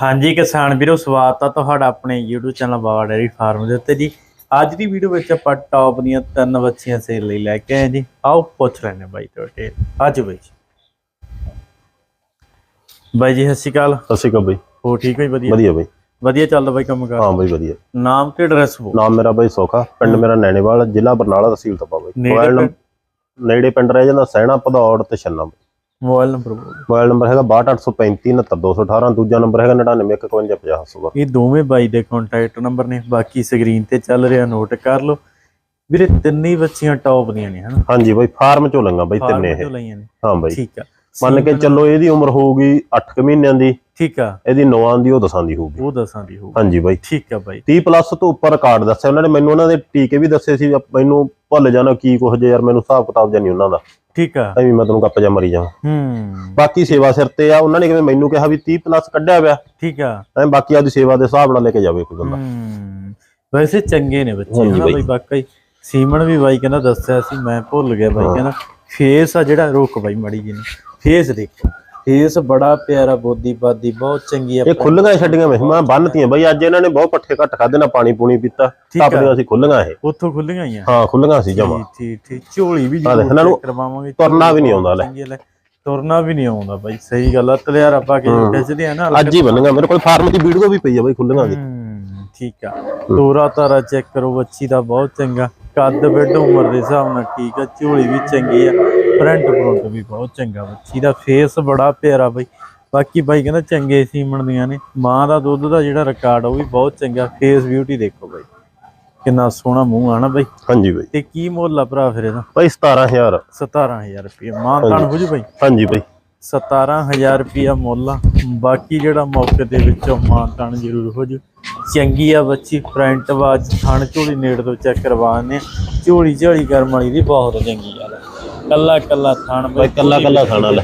ਹਾਂਜੀ ਕਿਸਾਨ ਵੀਰੋ ਸਵਾਗਤ ਆ ਤੁਹਾਡਾ ਆਪਣੇ YouTube channel Baba dairy farm ਦੇ ਉੱਤੇ ਜੀ। ਅੱਜ ਦੀ ਵੀਡੀਓ ਵਿੱਚ ਆਪਾਂ ਟੌਪ ਦੀਆਂ ਤਿੰਨ ਬੱਚੀਆਂ ਸੇਲ ਲਈ ਲੈ ਕੇ ਆਏ ਜੀ। ਆਓ ਪੁੱਛ ਲੈਣੇ ਬਾਈ ਤੁਹਾਡੇ ਅੱਜ ਬਾਈ ਜੀ। ਬਾਈ ਜੀ ਸਤਿ ਸ਼੍ਰੀ ਅਕਾਲ। ਸਤਿ ਸ਼੍ਰੀ ਅਕਾਲ ਬਈ। ਹੋ ਠੀਕ ਹੋ ਜੀ? ਵਧੀਆ। ਵਧੀਆ ਬਈ। ਵਧੀਆ ਚੱਲਦਾ ਬਾਈ ਕੰਮ ਕਰ ਹਾਂ ਬਈ ਵਧੀਆ। ਨਾਮ ਤੇ ਐਡਰੈਸ ਬੋ ਨਾਮ ਮੇਰਾ ਬਈ ਸੋਖਾ ਪਿੰਡ ਮੇਰਾ ਨੈਣੇਵਾਲ ਜ਼ਿਲ੍ਹਾ ਬਰਨਾਲਾ ਤਹਿਸੀਲ ਤਪਾ ਬਈ। ਨੇੜੇ ਪਿੰਡ ਰਹਿ ਜਾਂਦਾ ਸੈਣਾ ਭਦੌੜ ਤੇ ਛੰਨਾ ਮੋਬਾਈਲ ਨੰਬਰ ਬੋਲ ਮੋਬਾਈਲ ਨੰਬਰ ਹੈਗਾ 6283 69218 ਦੂਜਾ ਨੰਬਰ ਹੈਗਾ 99515550 ਇਹ ਦੋਵੇਂ ਬਾਈ ਦੇ ਕੰਟੈਕਟ ਨੰਬਰ ਨੇ ਬਾਕੀ ਸਕਰੀਨ ਤੇ ਚੱਲ ਰਿਹਾ ਨੋਟ ਕਰ ਲਓ। ਵੀਰੇ ਤਿੰਨੇ ਹੀ ਬੱਚੀਆਂ ਟੌਪ ਦੀਆਂ ਨੇ ਹਨਾ? ਹਾਂਜੀ ਬਈ ਫਾਰਮ ਚੋਂ ਲੰਗਾ ਬਈ ਤਿੰਨੇ ਇਹ। ਹਾਂ ਬਈ। ਠੀਕ ਆ। ਮੰਨ ਕੇ ਚੱਲੋ ਇਹਦੀ ਉਮਰ ਹੋਊਗੀ 8 ਮਹੀਨਿਆਂ ਦੀ ਠੀਕ ਆ। ਇਹਦੀ 9 ਦੀ ਉਹ ਦਸਾਂ ਦੀ ਹੋਊਗੀ। ਉਹ ਦੱਸਾਂ ਦੀ ਹੋਊ ਹਾਂਜੀ ਬਈ। ਠੀਕ ਆ ਬਾਈ। 30 ਪਲੱਸ ਤੋਂ ਉੱਪਰ ਰਿਕਾਰਡ ਦੱਸਿਆ ਉਹਨਾਂ ਨੇ ਮੈਨੂੰ ਉਹਨਾਂ ਦੇ ਟੀਕੇ ਵੀ ਦੱਸੇ ਸੀ ਮੈਨੂੰ ਭੁੱਲ ਜਾਣਾ ਕੀ ਕੁਝ ਜੇ ਯਾਰ ਮੈਨੂੰ ਹਿਸਾਬ ਕਿਤਾਬ ਜਾਂ ਨਹੀਂ ਉਹਨਾਂ ਦਾ। ਠੀਕ ਆ। ਐਵੇਂ ਮੈਂ ਤੈਨੂੰ ਗੱਪ ਜਾ ਮਰੀ ਜਾਵਾਂ। ਹੂੰ। ਬਾਕੀ ਸੇਵਾ ਸਿਰ ਤੇ ਆ ਉਹਨਾਂ ਨੇ ਕਿਵੇਂ ਮੈਨੂੰ ਕਿਹਾ ਵੀ 30 ਪਲੱਸ ਕੱਢਿਆ ਪਿਆ। ਠੀਕ ਆ। ਐ ਬਾਕੀ ਆਦੀ ਸੇਵਾ ਦੇ ਹਿਸਾਬ ਨਾਲ ਲੈ ਕੇ ਜਾਵੇ ਕੋਈ ਬੰਦਾ। ਹੂੰ। ਵੈਸੇ ਚੰਗੇ ਨੇ ਬੱਚੇ ਹਾਂਜੀ ਬਾਈ। ਬਾਈ ਵਾਕਈ। ਸੀਮਨ ਵੀ ਬਾਈ ਕਹਿੰਦਾ ਦੱਸਿਆ ਸੀ ਮੈਂ ਭੁੱਲ ਗਿਆ ਬਾਈ। ਕਹਿੰਦਾ ਫੇਸ ਆ ਜਿਹੜਾ ਰੁਕ ਬਾਈ ਮੜੀ ਜੀ ਨੇ। ਫੇਸ ਦੇਖੋ। ਫੇਸ ਬੜਾ ਪਿਆਰਾ ਬੋਦੀ ਬਾਦੀ ਬਹੁਤ ਚੰਗੀ ਆ ਇਹ ਖੁੱਲੀਆਂ ਛੱਡੀਆਂ ਮੈਂ ਮੈਂ ਬੰਨਤੀਆਂ ਬਈ ਅੱਜ ਇਹਨਾਂ ਨੇ ਬਹੁਤ ਪੱਠੇ ਘੱਟ ਖਾਦੇ ਨਾ ਪਾਣੀ ਪੂਣੀ ਪੀਤਾ ਠੀਕ ਆ। ਟੱਪਦੀਆਂ ਸੀ ਖੁੱਲੀਆਂ ਇਹ। ਉੱਥੋਂ ਖੁੱਲੀਆਂ ਹੀ ਆ। ਹਾਂ ਖੁੱਲੀਆਂ ਸੀ ਜਮਾ। ਠੀਕ ਠੀਕ ਝੋਲੀ ਵੀ ਇਹਨਾਂ ਨੂੰ ਕਰਵਾਵਾਂਗੇ। ਤੁਰਨਾ ਵੀ ਨਹੀਂ ਆਉਂਦਾ ਲੈ। ਤੁਰਨਾ ਵੀ ਨਹੀਂ ਆਉਂਦਾ ਬਾਈ ਸਹੀ ਗੱਲ ਆ ਤਲਿਆਰ ਆਪਾਂ ਕੇ। ਖਿੱਚਦੇ ਆ ਨਾ ਅੱਜ ਹੀ ਬੰਨੀਆਂ ਮੇਰੇ ਕੋਲ ਫਾਰਮ ਦੀ ਵੀਡੀਓ ਵੀ ਪਈ ਆ ਬਈ ਖੁੱਲੀਆਂ ਦੀ। ਠੀਕ ਆ। ਤੋਰਾ ਤਾਰਾ ਚੈੱਕ ਕਰੋ ਬੱਚੀ ਦਾ ਬਹੁਤ ਚੰਗਾ। ਕੱਦ ਬਿੱਡ ਉਮਰ ਦੇ ਹਿਸਾਬ ਨਾਲ ਠੀਕ ਆ ਝੋਲੀ ਵੀ ਚੰਗੀ ਆ ਫਰੰਟ ਫਰੰਟ ਵੀ ਬਹੁਤ ਚੰਗਾ ਬੱਚੀ ਦਾ ਫੇਸ ਬੜਾ ਪਿਆਰਾ ਬਈ। ਬਾਕੀ ਬਾਈ ਕਹਿੰਦਾ ਚੰਗੇ ਸੀਮਣ ਦੀਆਂ ਨੇ। ਮਾਂ ਦਾ ਦੁੱਧ ਦਾ ਜਿਹੜਾ ਰਿਕਾਰਡ ਉਹ ਵੀ ਬਹੁਤ ਚੰਗਾ। ਫੇਸ ਬਿਊਟੀ ਦੇਖੋ ਬਾਈ। ਕਿੰਨਾ ਸੋਹਣਾ ਮੂੰਹ ਆ ਨਾ ਬਾਈ। ਹਾਂਜੀ ਬਈ। ਤੇ ਕੀ ਮੁੱਲ ਆ ਭਰਾ ਫਿਰ ਇਹਦਾ? ਬਈ 17000 17000 ਰੁਪਏ ਮਾਂ ਤਾਨ ਹੋ ਜੂ ਬਾਈ? ਹਾਂਜੀ ਬਈ। 17000 ਰੁਪਿਆ ਮੁੱਲ ਆ। ਬਾਕੀ ਜਿਹੜਾ ਮੌਕੇ ਦੇ ਵਿੱਚੋਂ ਮਾਂ ਤਾਨ ਜ਼ਰੂਰ ਹੋ ਜੂ। ਚੰਗੀ ਆ ਬੱਚੀ ਫਰੰਟ ਬਾਜ ਥਣ ਝੋਲੀ ਨੇੜ ਤੋਂ ਚੈੱਕ ਕਰਵਾਣੇ ਝੋਲੀ ਝੋਲੀ ਕਰਮ ਵਾਲੀ ਦੀ ਬਹੁਤ ਚੰਗੀ ਆ। ਕੱਲਾ ਕੱਲਾ ਥਣ ਬਾਈ ਕੱਲਾ ਕੱਲਾ ਥਣ ਵਾਲਾ।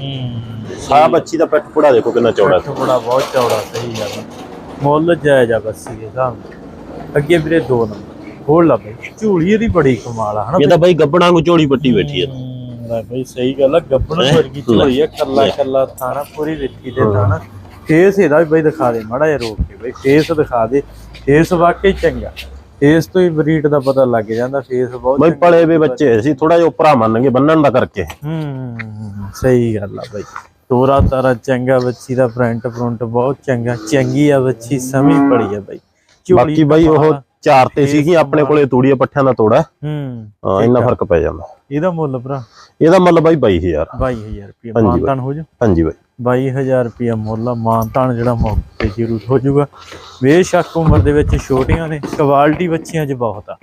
ਹੂੰ। ਆ ਬੱਚੀ ਦਾ ਪੈਟ ਪੁੜਾ ਦੇਖੋ ਕਿੰਨਾ ਚੌੜਾ। ਪੱਠ ਬੜਾ ਬਹੁਤ ਚੌੜਾ ਸਹੀ ਆ। ਮੁੱਲ ਜਾਇਜ਼ ਆ ਬੱਸੀ ਦੇ ਹਿਸਾਬ ਅੱਗੇ ਵੀਰੇ ਦੋ ਨੰਬਰ। ਹੋਰ ਲਾ ਬਈ। ਝੋਲੀ ਇਹਦੀ ਬੜੀ ਕਮਾਲ ਆ ਹਨਾ ਇਹ ਤਾਂ ਬਈ? ਗੱਬੜਾਂ ਨੂੰ ਝੋਲੀ ਪੱਟੀ ਬੈਠੀ ਲੈ ਬਈ ਸਹੀ ਗੱਲ ਆ। ਗੱਬਣ ਵਰਗੀ ਝੋਲੀ ਆ। ਕੱਲਾ ਕੱਲਾ ਥਾਣਾ ਪੂਰੀ ਵਿੱਥੀ ਦੇ ਥਾਣਾ ਫੇਸ ਇਹਦਾ ਵੀ ਬਈ ਦਿਖਾ ਦੇ ਮਾੜਾ ਜਿਹਾ ਰੋਕ ਕੇ ਬਈ ਫੇਸ ਦਿਖਾ ਦੇ। ਫੇਸ ਵਾਕਈ ਚੰਗਾ। ਫੇਸ ਤੋਂ ਹੀ ਬਰੀਡ ਦਾ ਪਤਾ ਲੱਗ ਜਾਂਦਾ ਫੇਸ ਬਹੁਤ ਬਈ। ਪਲੇ ਵੇ ਬੱਚੇ ਸੀ ਥੋੜਾ ਜਿਹਾ ਉਪਰਾ ਮੰਨਣਗੇ ਬੰਨਣ ਦਾ ਕਰਕੇ। ਹੂੰ ਸਹੀ ਗੱਲ ਆ ਬਈ। ਤੋਰਾ ਤਾਰਾ ਚੰਗਾ ਬੱਚੀ ਦਾ ਫਰੰਟ ਫਰੰਟ ਬਹੁਤ ਚੰਗਾ ਚੰਗੀ ਆ ਬੱਚੀ ਸਮਝ ਪੜੀ ਆ ਬਈ। ਬਾਕੀ ਬਈ ਉਹ ਚਾਰ ਤੇ ਸੀਗੀ ਆਪਣੇ ਕੋਲੇ ਤੂੜੀਆਂ ਪੱਠਿਆਂ ਦਾ ਤੋੜਾ। ਹੂੰ ਹਾਂ ਇੰਨਾ ਫ਼ਰਕ ਪੈ ਜਾਂਦਾ। ਇਹਦਾ ਮੁੱਲ ਭਰਾ? ਇਹਦਾ ਮੁੱਲ ਬਾਈ 22000 22000 ਰੁਪਏ ਮਾਨਤਾਨ ਹੋ ਜਾ ਹਾਂਜੀ ਬਾਈ। 22000 ਰੁਪਿਆ ਮੁੱਲ ਆ ਮਾਨਤਾਨ ਜਿਹੜਾ ਮੌਕੇ ਤੇ ਜ਼ਰੂਰ ਹੋ ਜਾਊਗਾ। ਬੇਸ਼ੱਕ ਉਮਰ ਦੇ ਵਿੱਚ ਛੋਟੀਆਂ ਨੇ ਕੁਆਲਿਟੀ ਬੱਚੀਆਂ 'ਚ ਬਹੁਤ ਆ।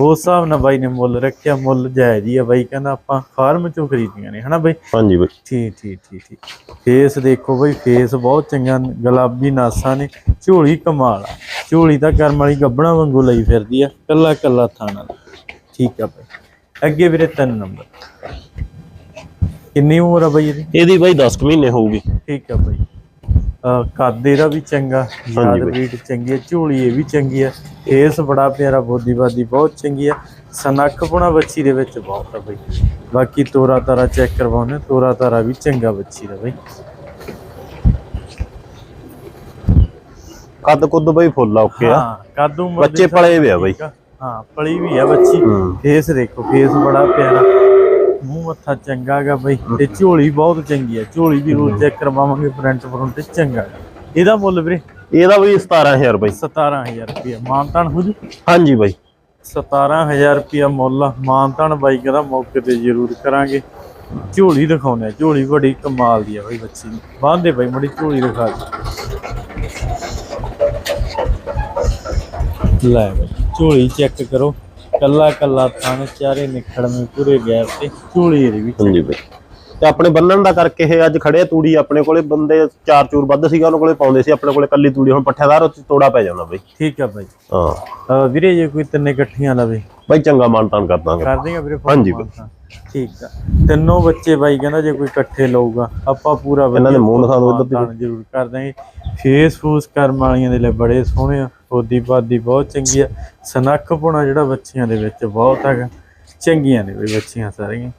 ਉਸ ਹਿਸਾਬ ਨਾਲ ਬਾਈ ਨੇ ਮੁੱਲ ਰੱਖਿਆ ਮੁੱਲ ਜਾਇਜ਼ ਹੀ ਆ ਬਾਈ ਕਹਿੰਦਾ ਆਪਾਂ ਫਾਰਮ 'ਚੋਂ ਖਰੀਦੀਆਂ ਨੇ ਹਨਾ ਬਾਈ? ਹਾਂਜੀ ਬਾਈ। ਠੀਕ ਠੀਕ ਠੀਕ ਠੀਕ। ਫੇਸ ਦੇਖੋ ਬਾਈ ਫੇਸ ਬਹੁਤ ਚੰਗਾ ਗੁਲਾਬੀ ਨਾਸਾਂ ਨੇ ਝੋਲੀ ਕਮਾਲ ਆ। ਝੋਲੀ ਤਾਂ ਕਰਮ ਵਾਲੀ ਗੱਬਣਾ ਵਾਂਗੂ ਲਈ ਫਿਰਦੀ ਆ ਕੱਲਾ ਕੱਲਾ ਥਾਣਾ। ਠੀਕ ਆ ਬਾਈ। ਅੱਗੇ ਵੀਰੇ ਤਿੰਨ ਨੰਬਰ। ਕਿੰਨੀ ਉਮਰ ਆ ਬਾਈ ਇਹਦੀ? ਇਹਦੀ ਬਾਈ 10 ਕੁ ਮਹੀਨੇ ਹੋਊਗੀ। ਠੀਕ ਆ ਬਾਈ। ਕੱਦ ਇਹਦਾ ਵੀ ਚੰਗਾ ਯਾਦ। ਬਰੀਡ ਚੰਗੀ ਹੈ ਝੋਲੀ ਇਹ ਵੀ ਚੰਗੀ ਹੈ ਫੇਸ ਬੜਾ ਪਿਆਰਾ ਬੋਦੀਵਾਦੀ ਬਹੁਤ ਚੰਗੀ ਹੈ ਸਨੱਖਪੁਣਾ ਬੱਚੀ ਦੇ ਵਿੱਚ ਬਹੁਤ ਆ ਬਾਈ। ਬਾਕੀ ਤੋਰਾ ਤਾਰਾ ਚੈੱਕ ਕਰਵਾਉਣੇ ਤੋਰਾ ਤਾਰਾ ਵੀ ਚੰਗਾ ਬੱਚੀ ਦਾ ਬਾਈ। ਕੱਦ ਕੁੱਦ ਬਾਈ ਫੁੱਲ ਆ ਓਕੇ ਆ। ਹਾਂ ਕੱਦ ਉਮਰ ਬੱਚੇ ਪਲੇ ਵੇ ਆ ਬਾਈ। ਹਾਂ ਪਲੀ ਵੀ ਆ ਬੱਚੀ ਫੇਸ ਦੇਖੋ ਫੇਸ ਬੜਾ ਪਿਆਰਾ। ਮੂੰਹ ਮੱਥਾ ਚੰਗਾ ਗਾ ਬਾਈ ਤੇ ਝੋਲੀ ਬਹੁਤ ਚੰਗੀ ਹੈ। ਝੋਲੀ ਵੀ ਰੋਜ਼ ਚੈੱਕ ਕਰਵਾਵਾਂਗੇ ਫਰੰਟ ਫਰੰਟ ਚੰਗਾ। ਇਹਦਾ ਮੁੱਲ ਵੀਰੇ? ਇਹਦਾ ਵੀ 17000 ਬਾਈ। 17000 ਰੁਪਏ ਮਾਨਤਾਨ ਹੋ ਜੂ? ਹਾਂਜੀ ਬਾਈ। 17000 ਰੁਪਿਆ ਮੁੱਲ। ਮਾਨਤਾਨ ਬਾਈ ਕਹਿੰਦਾ ਮੌਕੇ ਤੇ ਜ਼ਰੂਰ ਕਰਾਂਗੇ। ਝੋਲੀ ਦਿਖਾਉਂਦੇ ਆ। ਝੋਲੀ ਬੜੀ ਕਮਾਲ ਦੀ ਆ ਬਈ ਬੱਚੀ ਦੀ। ਬਾਂਦੇ ਬਾਈ ਮੜੀ ਝੋਲੀ ਦਿਖਾ ਦੇ। ਲੈ ਬਈ ਝੋਲੀ ਚੈੱਕ ਕਰੋ। ਕੱਲਾ ਕੱਲਾ ਥਣ ਚਾਰੇ ਨਿਖੜ ਮੇ ਪੂਰੇ ਗੈਪ ਤੇ ਝੋਲੀ ਇਹਦੀ ਵੀ ਹਾਂਜੀ ਬਾਈ। ਤੇ ਆਪਣੇ ਬੰਨਣ ਦਾ ਕਰਕੇ ਇਹ ਅੱਜ ਖੜੇ ਆ ਤੂੜੀ ਆਪਣੇ ਕੋਲੇ ਬੰਦੇ ਚਾਰ ਚੂਰ ਵੱਧ ਸੀਗਾ ਉਹਨਾਂ ਕੋਲੇ ਪਾਉਂਦੇ ਸੀ ਆਪਣੇ ਕੋਲੇ ਕੱਲੀ ਤੂੜੀ ਹੁਣ ਪੱਠੇਦਾਰ ਉੱਤੇ ਤੋੜਾ ਪੈ ਜਾਂਦਾ ਬਾਈ। ਠੀਕ ਆ ਬਾਈ। ਹਾਂ। ਅਹ ਵੀਰੇ ਜੇ ਕੋਈ ਤਿੰਨੇ ਇਕੱਠੀਆਂ ਲਵੇ। ਬਾਈ ਚੰਗਾ ਮਾਨਤਾਨ ਕਰ ਦਾਂਗੇ। ਕਰ ਦੇਗਾ ਵੀਰੇ ਹਾਂਜੀ। ਠੀਕ ਆ। ਤਿੰਨੋਂ ਬੱਚੇ ਬਾਈ ਕਹਿੰਦਾ ਜੇ ਕੋਈ ਇਕੱਠੇ ਲਊਗਾ ਆਪਾਂ ਪੂਰਾ ਇਹਨਾਂ ਦੇ ਮੂੰਹ ਦਿਖਾ ਦਿਓ ਇੱਧਰ ਦੀ। ਮਾਨਤਾਨ ਜ਼ਰੂਰ ਕਰ ਦਾਂਗੇ। ਫੇਸ ਫੂਸ ਕਰਮ ਵਾਲੀਆਂ ਦੇ ਲਈ ਬੜੇ ਸੋਹਣੇ ਆ ਹੋਦੀ ਬਾਦੀ ਬਹੁਤ ਚੰਗੀ ਆ। ਸਨੱਖ ਪੁਣਾ ਜਿਹੜਾ ਬੱਚੀਆਂ ਦੇ ਵਿੱਚ ਬਹੁਤ ਹੈਗਾ। ਚੰਗੀਆਂ ਨੇ ਵੀ ਬੱਚੀਆਂ ਸਾਰੀਆਂ।